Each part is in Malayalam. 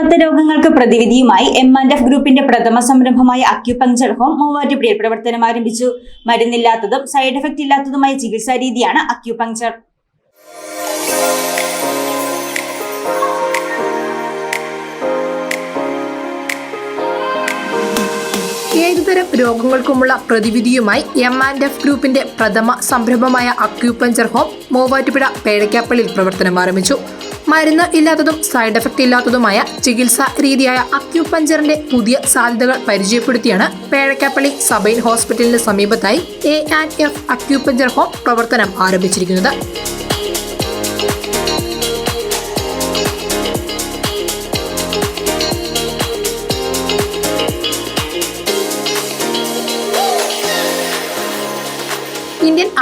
മാറാത്ത രോഗങ്ങൾക്ക് പ്രതിവിധിയുമായി എം ആൻഡ് എഫ് ഗ്രൂപ്പിന്റെ പ്രഥമ സംരംഭമായ അക്യുപങ്ചർ ഹോം മൂവാറ്റുപുഴയിൽ പ്രവർത്തനം ആരംഭിച്ചു. മരുന്നില്ലാത്തതും സൈഡ് എഫക്ട് ഇല്ലാത്തതുമായ ചികിത്സാ രീതിയാണ് അക്യുപങ്ചർ ഏതുതരം രോഗങ്ങൾക്കുമുള്ള പ്രതിവിധിയുമായി എം ആൻഡ് എഫ് ഗ്രൂപ്പിന്റെ പ്രഥമ സംരംഭമായ അക്യൂപഞ്ചർ ഹോം മൂവാറ്റുപുഴ പേടക്കാപ്പള്ളിയിൽ പ്രവർത്തനം ആരംഭിച്ചു. മരുന്ന് ഇല്ലാത്തതും സൈഡ് എഫക്ട് ഇല്ലാത്തതുമായ ചികിത്സാ രീതിയായ അക്യുപഞ്ചറിന്റെ പുതിയ സാധ്യതകൾ പരിചയപ്പെടുത്തിയാണ് പേഴക്കാപ്പള്ളി സബൈൻ ഹോസ്പിറ്റലിന് സമീപത്തായി A and F acupuncture home പ്രവർത്തനം ആരംഭിച്ചിരിക്കുന്നത്.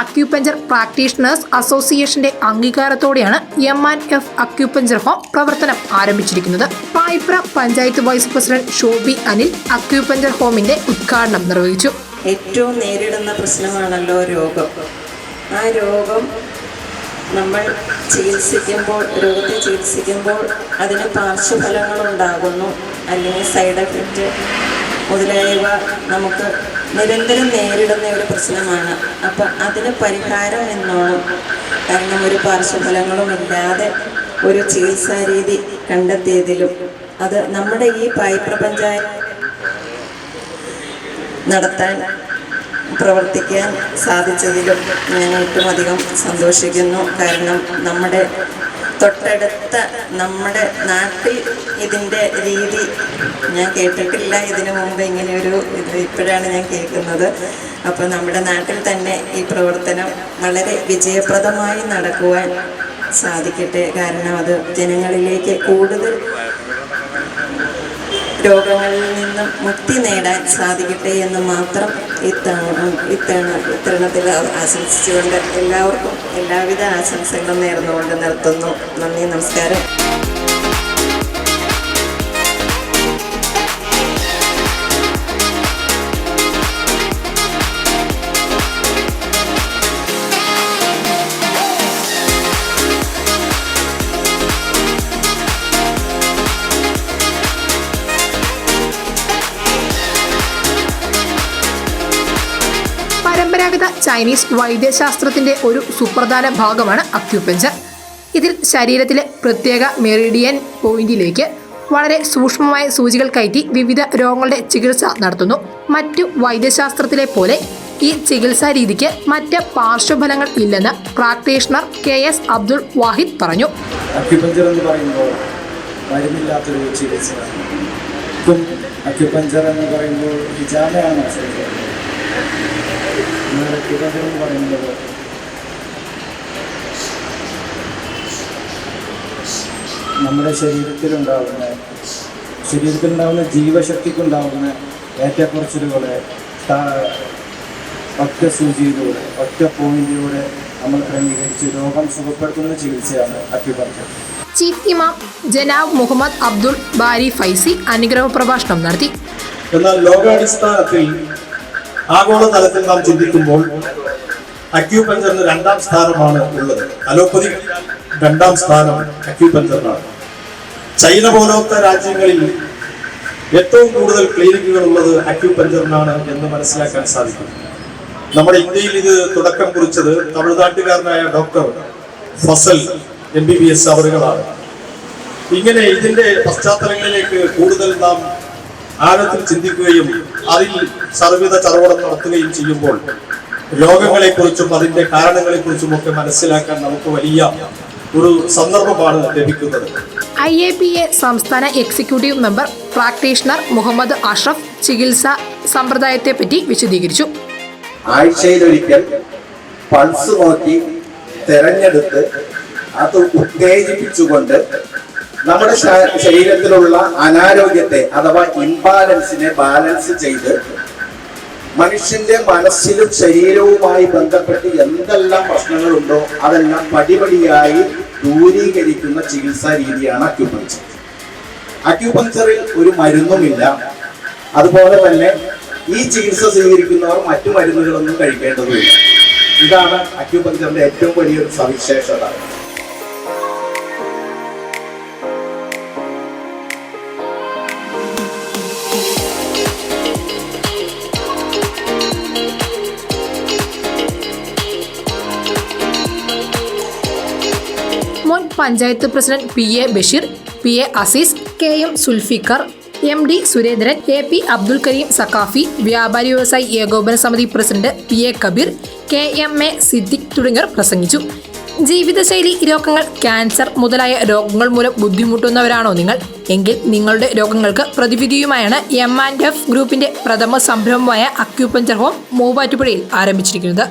അക്യൂപഞ്ചർ പ്രാക്ടീഷണേഴ്സ് അസോസിയേഷന്റെ അംഗീകാരത്തോടെയാണ് M and F acupuncture home പ്രവർത്തനം ആരംഭിച്ചിരിക്കുന്നത്. Payipra panchayat vice president Shobi Anil acupuncture ഹോമിന്റെ ഉദ്ഘാടനം നിർവഹിച്ചു. ഏറ്റവും നേരിടുന്ന പ്രശ്നമാണല്ലോ രോഗം. ആ രോഗം നമ്മൾ ചികിത്സിക്കുമ്പോൾ രോഗത്തെ ചികിത്സിക്കുമ്പോൾ അതിന് പാർശ്വഫലങ്ങളുണ്ടാകുന്നു. അല്ലെങ്കിൽ സൈഡ് എഫക്റ്റ് മുതലായവ നമുക്ക് നിരന്തരം നേരിടുന്ന ഒരു പ്രശ്നമാണ്. അപ്പം അതിന് പരിഹാരം എന്നോണം. കാരണം ഒരു പാർശ്വഫലങ്ങളും ഇല്ലാതെ ഒരു ചികിത്സാ രീതി കണ്ടെത്തിയതിലും അത് നമ്മുടെ ഈ പായിപ്ര പഞ്ചായത്ത് നടത്താൻ പ്രവർത്തിക്കാൻ സാധിച്ചതിലും ഞാൻ ഏറ്റവും അധികം സന്തോഷിക്കുന്നു. കാരണം നമ്മുടെ തൊട്ടടുത്ത നമ്മുടെ നാട്ടിൽ ഇതിന്റെ രീതി ഞാൻ കേട്ടിട്ടില്ല. ഇതിനു മുമ്പ് ഇങ്ങനെ ഒരു ഇത് ഇപ്പോഴാണ് ഞാൻ കേൾക്കുന്നത്. അപ്പോൾ നമ്മുടെ നാട്ടിൽ തന്നെ ഈ പ്രവർത്തനം വളരെ വിജയപ്രദമായി നടക്കുവാൻ സാധിക്കട്ടെ. കാരണം അത് ജനങ്ങളിലേക്ക് കൂടുതൽ രോഗങ്ങളിൽ നിന്നും മുക്തി നേടാൻ സാധിക്കട്ടെ എന്ന് മാത്രം ഇത്തവണ ഇത്തവണ ഇത്തരണത്തിൽ ആശംസിച്ചുകൊണ്ട് എല്ലാവർക്കും എല്ലാവിധ ആശംസകളും നേർന്നുകൊണ്ട് നിർത്തുന്നു. നന്ദി നമസ്കാരം. പരമ്പരാഗത ചൈനീസ് വൈദ്യശാസ്ത്രത്തിന്റെ ഒരു സുപ്രധാന ഭാഗമാണ് അക്യുപഞ്ചർ. ഇതിൽ ശരീരത്തിലെ പ്രത്യേക മെറിഡിയൻ പോയിന്റിലേക്ക് വളരെ സൂക്ഷ്മമായ സൂചികൾ കയറ്റി വിവിധ രോഗങ്ങളുടെ ചികിത്സ നടത്തുന്നു. മറ്റു വൈദ്യശാസ്ത്രത്തിലെ പോലെ ഈ ചികിത്സാ രീതിക്ക് മറ്റ് പാർശ്വഫലങ്ങൾ ഇല്ലെന്ന് practitioner K S Abdul Wahid പറഞ്ഞു. അക്യുപഞ്ചർ എന്ന് പറയുമ്പോൾ മരുന്നില്ലാത്തൊരു ഇപ്പം അക്യുപഞ്ചർ എന്ന് പറയുമ്പോൾ ഹിജാമയാണ് അക്യുപഞ്ചർ എന്ന് പറയുന്നത് നമ്മുടെ ശരീരത്തിലുണ്ടാകുന്ന ശരീരത്തിലുണ്ടാകുന്ന ജീവശക്തിക്കുണ്ടാകുന്ന ഏറ്റക്കുറച്ചിലുകളെ ഒറ്റ സൂചിയിലൂടെ ഒറ്റ പോയിന്റിലൂടെ നമ്മൾ ക്രമീകരിച്ച് രോഗം സുഖപ്പെടുത്തുന്ന ചികിത്സയാണ് അക്യുപഞ്ചർ ചീഫ് ഇമാം ജനാബ് മുഹമ്മദ് അബ്ദുൾ ബാരി ഫൈസി അനുഗ്രഹ പ്രഭാഷണം നടത്തി. എന്നാൽ ലോകാടിസ്ഥാനത്തിൽ ആഗോളതലത്തിൽ നാം ചിന്തിക്കുമ്പോൾ അക്യൂപഞ്ചറിന് രണ്ടാം സ്ഥാനമാണ് ഉള്ളത്. അലോപ്പതി രണ്ടാം സ്ഥാനം അക്യൂപഞ്ചറിനാണ്. ചൈന പോലത്തെ രാജ്യങ്ങളിൽ ഏറ്റവും കൂടുതൽ ക്ലിനിക്കുകൾ ഉള്ളത് അക്യൂപഞ്ചറിനാണ് എന്ന് മനസ്സിലാക്കാൻ സാധിക്കും. നമ്മുടെ ഇന്ത്യയിൽ ഇത് തുടക്കം കുറിച്ചത് തമിഴ്നാട്ടുകാരനായ doctor Fazal M B B S അവറുകളാണ്. ഇങ്ങനെ ഇതിന്റെ പശ്ചാത്തലങ്ങളിലേക്ക് കൂടുതൽ നാം ആഴത്തിൽ ചിന്തിക്കുകയും അതിൽ സർവിത ചർവടം നടത്തുകയും ചെയ്യുമ്പോൾ രോഗങ്ങളെക്കുറിച്ചും അതിന്റെ കാരണങ്ങളെക്കുറിച്ചും ഒക്കെ മനസ്സിലാക്കാൻ നമുക്ക് വലിയ ഒരു സന്ദർഭമാണ് ലഭിക്കുന്നത്. ഐ എ പി എ സംസ്ഥാന executive member practitioner Muhammad Ashraf ചികിത്സാ സമ്പ്രദായത്തെപ്പറ്റി വിശദീകരിച്ചു. ആഴ്ചയിലൊരിക്കൽ പൾസ് നോക്കി തെരഞ്ഞെടുത്ത് അത് ഉത്തേജിപ്പിച്ചുകൊണ്ട് നമ്മുടെ ശരീരത്തിലുള്ള അനാരോഗ്യത്തെ അഥവാ ഇംബാലൻസിനെ ബാലൻസ് ചെയ്ത് മനുഷ്യന്റെ മനസ്സിലും ശരീരവുമായി ബന്ധപ്പെട്ട് എന്തെല്ലാം പ്രശ്നങ്ങളുണ്ടോ അതെല്ലാം പടിപടിയായി ദൂരീകരിക്കുന്ന ചികിത്സാ രീതിയാണ് അക്യുപഞ്ചർ അക്യുപഞ്ചറിൽ ഒരു മരുന്നുമില്ല. അതുപോലെ തന്നെ ഈ ചികിത്സ സ്വീകരിക്കുന്നവർ മറ്റു മരുന്നുകളൊന്നും കഴിക്കേണ്ടതുമില്ല ഇതാണ് അക്യുപഞ്ചറിന്റെ ഏറ്റവും വലിയൊരു സവിശേഷത. Panchayat president P A Basheer P A Azeez K M Sulfikar M D Surendran A P Abdul Karim Sakhafi വ്യാപാരി വ്യവസായി ഏകോപന സമിതി president P A Kabeer K M A Siddique തുടങ്ങിയവർ പ്രസംഗിച്ചു. ജീവിതശൈലി രോഗങ്ങൾ ക്യാൻസർ മുതലായ രോഗങ്ങൾ മൂലം ബുദ്ധിമുട്ടുന്നവരാണോ നിങ്ങൾ? എങ്കിൽ നിങ്ങളുടെ രോഗങ്ങൾക്ക് പ്രതിവിധിയുമായാണ് എം ആൻഡ് എഫ് ഗ്രൂപ്പിന്റെ പ്രഥമ സംരംഭമായ അക്യൂപഞ്ചർ ഹോം മൂവാറ്റുപുഴയിൽ ആരംഭിച്ചിരിക്കുന്നത്.